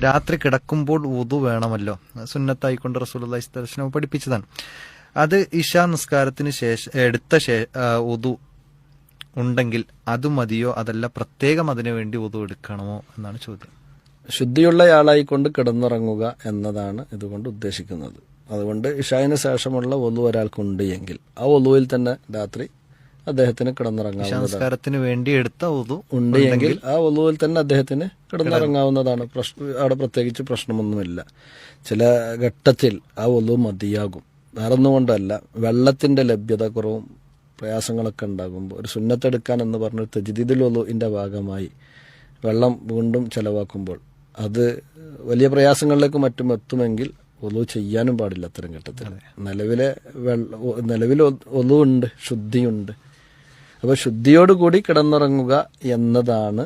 രാത്രി കിടക്കുമ്പോൾ ഉതു വേണമല്ലോ. സുന്നത്തായിക്കൊണ്ട് റസൂലി ദർശനം പഠിപ്പിച്ചതാണ്. അത് ഇഷാ നിസ്കാരത്തിന് ശേഷം എടുത്ത ശേ- ഉണ്ടെങ്കിൽ അത് മതിയോ? അതല്ല പ്രത്യേകം അതിനു വേണ്ടി ഉതു എടുക്കണമോ എന്നാണ് ചോദ്യം. ശുദ്ധിയുള്ളയാളായിക്കൊണ്ട് കിടന്നുറങ്ങുക എന്നതാണ് ഇതുകൊണ്ട് ഉദ്ദേശിക്കുന്നത്. അതുകൊണ്ട് ഇഷായിന് ശേഷമുള്ള ഒലു ഒരാൾക്കുണ്ട് എങ്കിൽ ആ ഒലുവിൽ തന്നെ രാത്രി അദ്ദേഹത്തിന് കിടന്നിറങ്ങാവുന്നതാണ്. വേണ്ടി എടുത്ത ഉതു ഉണ്ട് എങ്കിൽ ആ ഒതുവിൽ തന്നെ അദ്ദേഹത്തിന് കിടന്നിറങ്ങാവുന്നതാണ്. പ്രശ്ന അവിടെ പ്രത്യേകിച്ച് പ്രശ്നമൊന്നുമില്ല. ചില ഘട്ടത്തിൽ ആ ഒതു മതിയാകും. വേറൊന്നുകൊണ്ടല്ല വെള്ളത്തിന്റെ ലഭ്യത കുറവും പ്രയാസങ്ങളൊക്കെ ഉണ്ടാകുമ്പോൾ. ഒരു സുന്നത്തെടുക്കാൻ എന്ന് പറഞ്ഞ തെജിദിദുൽ ഒലുവിന്റെ ഭാഗമായി വെള്ളം വീണ്ടും ചെലവാക്കുമ്പോൾ അത് വലിയ പ്രയാസങ്ങളിലേക്ക് മറ്റും എത്തുമെങ്കിൽ ഒലു ചെയ്യാനും പാടില്ല അത്തരം ഘട്ടത്തിൽ. നിലവിലെ വെള്ള നിലവിൽ ഒലു ഉണ്ട് ശുദ്ധിയുണ്ട്. അപ്പോൾ ശുദ്ധിയോടുകൂടി കിടന്നുറങ്ങുക എന്നതാണ്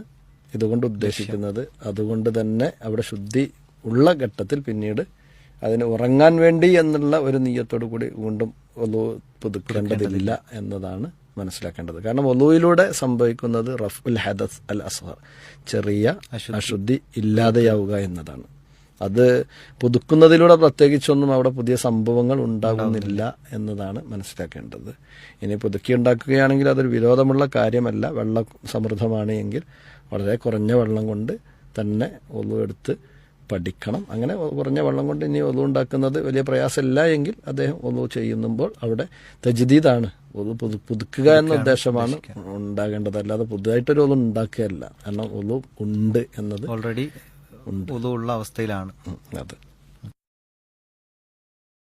ഇതുകൊണ്ട് ഉദ്ദേശിക്കുന്നത്. അതുകൊണ്ട് തന്നെ അവിടെ ശുദ്ധി ഉള്ള ഘട്ടത്തിൽ പിന്നീട് അതിന് ഉറങ്ങാൻ വേണ്ടി എന്നുള്ള ഒരു നീയത്തോടു കൂടി വീണ്ടും ഒലു പുതുക്കേണ്ടതില്ല എന്നതാണ് മനസ്സിലാക്കേണ്ടത്. കാരണം ഒലുവിലൂടെ സംഭവിക്കുന്നത് റഫ് ഉൽ ഹദസ് അൽ അസ്ഹർ. ചെറിയ അശുദ്ധി ഇല്ലാതെയാവുക എന്നതാണ്. അത് പുതുക്കുന്നതിലൂടെ പ്രത്യേകിച്ചൊന്നും അവിടെ പുതിയ സംഭവങ്ങൾ ഉണ്ടാകുന്നില്ല എന്നതാണ് മനസ്സിലാക്കേണ്ടത്. ഇനി പുതുക്കി ഉണ്ടാക്കുകയാണെങ്കിൽ അതൊരു വിരോധമുള്ള കാര്യമല്ല. വെള്ളം സമൃദ്ധമാണ് എങ്കിൽ വളരെ കുറഞ്ഞ വെള്ളം കൊണ്ട് തന്നെ ഒന്നു എടുത്ത് പഠിക്കണം. അങ്ങനെ കുറഞ്ഞ വെള്ളം കൊണ്ട് ഇനി ഒന്നു ഉണ്ടാക്കുന്നത് വലിയ പ്രയാസമില്ല എങ്കിൽ അദ്ദേഹം ഒന്നു ചെയ്യുമ്പോൾ അവിടെ തജ്ദീദാണ്. ഒതു പുതു പുതുക്കുക എന്ന ഉദ്ദേശമാണ് ഉണ്ടാകേണ്ടത്. അല്ലാതെ പുതുതായിട്ടൊരു ഒന്നു ഉണ്ടാക്കുകയല്ല. കാരണം ഒന്നു ഉണ്ട് എന്നത് ഓൾറെഡി ഉള്ള അവസ്ഥയിലാണ്. അതെ അത്.